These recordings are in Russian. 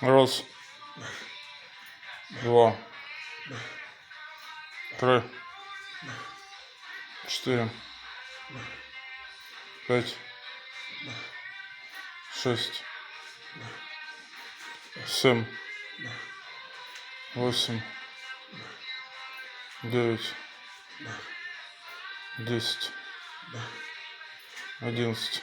Раз. Два. Три. Четыре. Пять. Шесть. Семь. Восемь. Девять. Десять. Одиннадцать.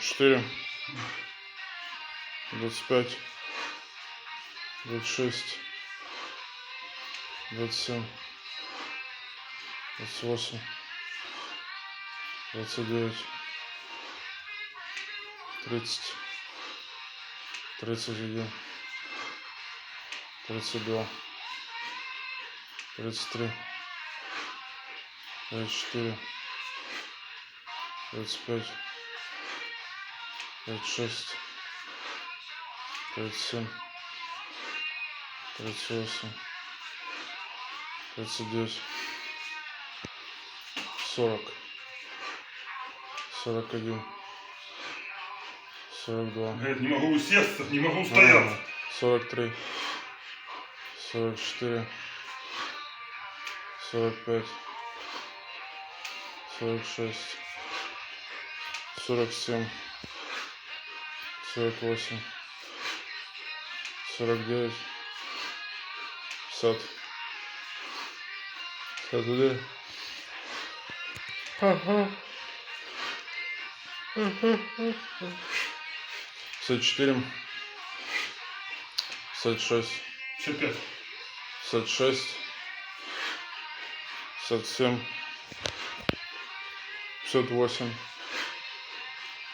четыре. Двадцать пять. Двадцать шесть. Двадцать семь. Двадцать восемь. Двадцать девять. Тридцать. Тридцать один. Тридцать два. Тридцать три. Тридцать четыре. 35, 36, 37, 38, 39, 40, 41, 42. Говорит, не могу усесться, не могу устоять. 43, 44, 45, 46, 47, 48, 49, 50, 51. Ага. 54, 56, 55, 56, 57, 58.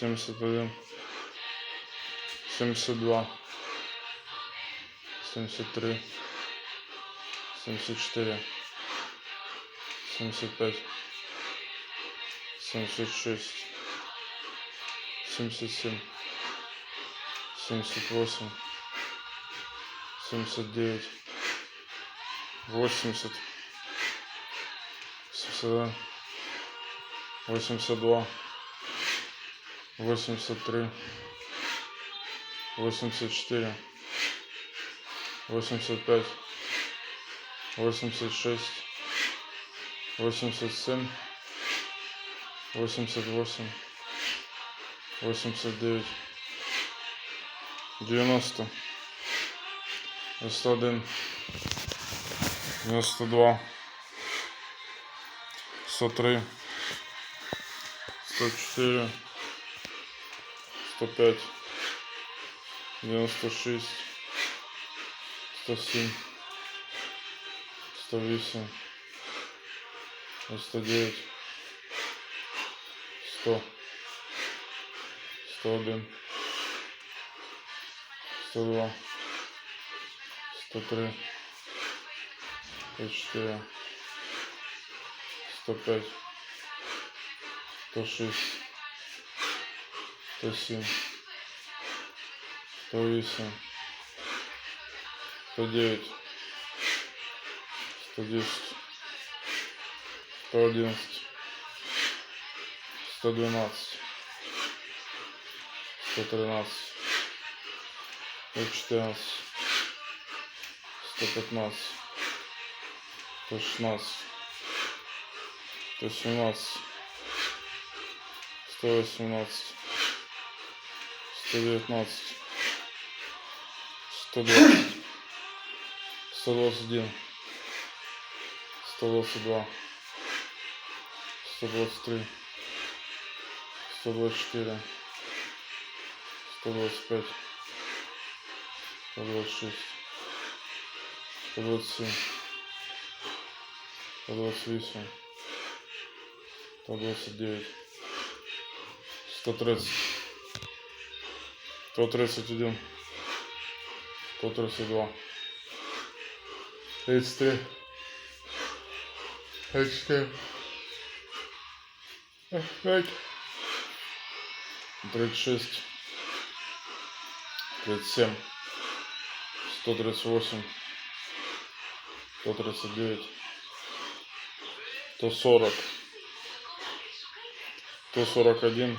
71, 72, 73, 74, 75, 76, 77, 78, 79, 80, 81, 82, 83, 84, 85, 86, 87, 88, 89, 90, 91, 92, 103, 104, 105, 96, 107, 108, 109, 100, 101, 102, 103, 104, 105, 106, 107, 108, 109, 110, 111, 112, 113, 114, 115, 116, 117, сто восемнадцать, сто девятнадцать, сто двадцать, сто двадцать один, сто двадцать два, сто двадцать три, сто двадцать четыре, сто двадцать пять, сто двадцать шесть, сто двадцать семь, сто двадцать восемь, сто двадцать девять. 130. 131. 132. 33. 34. 35. 36. 37. 138. 139. 140. 141.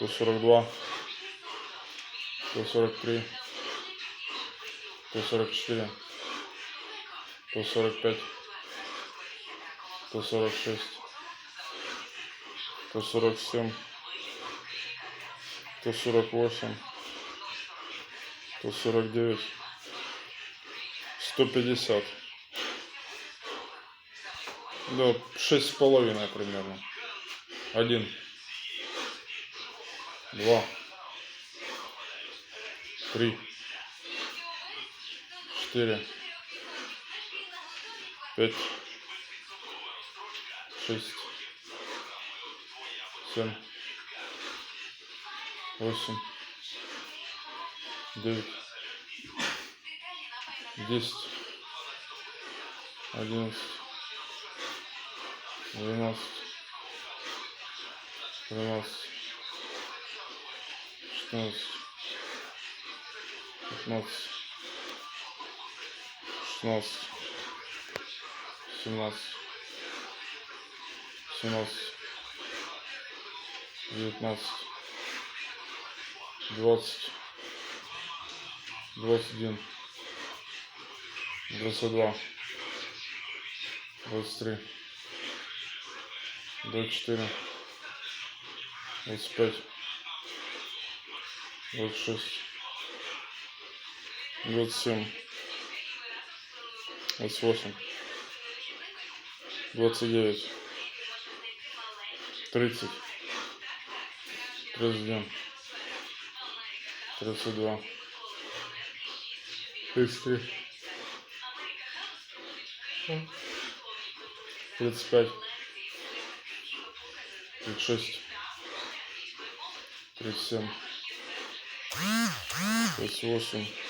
142, 143, 144, 145, 146, 147, 148, 149, 150. Да, шесть с половиной примерно. Один два, три, четыре, пять, шесть, семь, восемь, девять, десять, одиннадцать, двенадцать, тринадцать. 15, 15, 16, 17, 17, 19, 20, 21, 22, 23, 24, 25, 26, 27, 28, 29, 30, 31, 32, 33, 35, 36, 37, 38,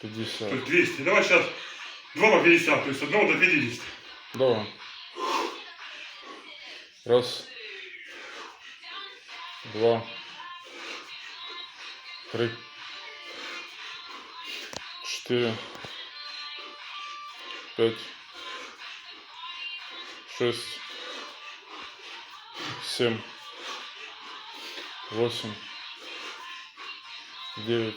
50. То есть 200. Давай сейчас 2 по 50, то есть 1 до 50. Давай. Раз. Два. Три. Четыре. Пять. Шесть. Семь. Восемь. Девять.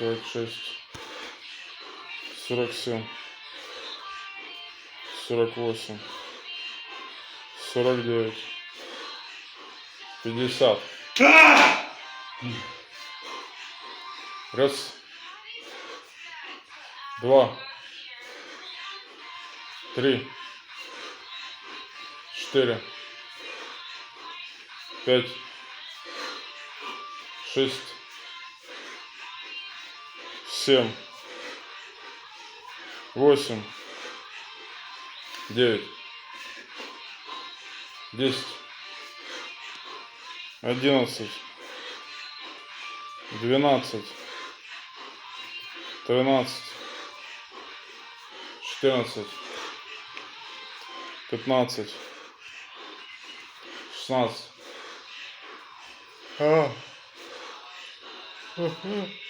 46, 47, 48, 49, 50. А! Раз, два, три, четыре, пять, шесть, семь, восемь, девять, десять, одиннадцать, двенадцать, тринадцать, четырнадцать, пятнадцать, шестнадцать. 嗯嗯嗯。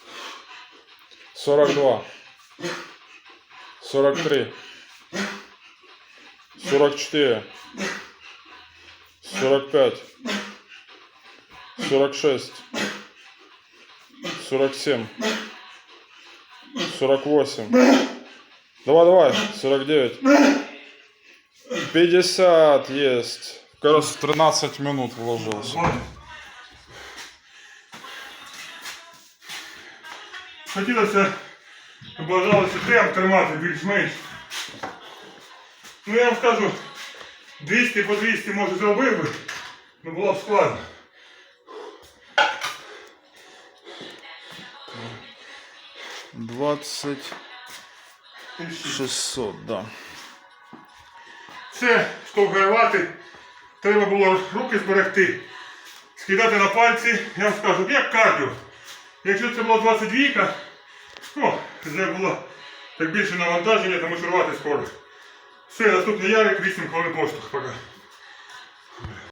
Тридцать три. Тридцать четыре. Тридцать пять. Тридцать шесть. Тридцать семь. Тридцать восемь. Тридцать девять. Сорок. Сорок один. Сорок два. Сорок три. Сорок четыре. Сорок пять. Сорок шесть. Сорок семь. Сорок восемь. Давай, давай. Сорок девять. Пятьдесят есть. Как раз в 13 минут вложился. Хотілося, бажалося темп тримати більш-менш. Ну я вам скажу, 200 по 200 може зробив би, ну було б складно. Двадцать шестьсот, да. Це штовхаювати, треба було руки зберегти, скидати на пальці, я вам скажу, як кардіо. Якщо це було 22, ну, це було так більше навантаження, тому що рвати скоро. Все, наступний ярик, 8 хвилин поштовх пока.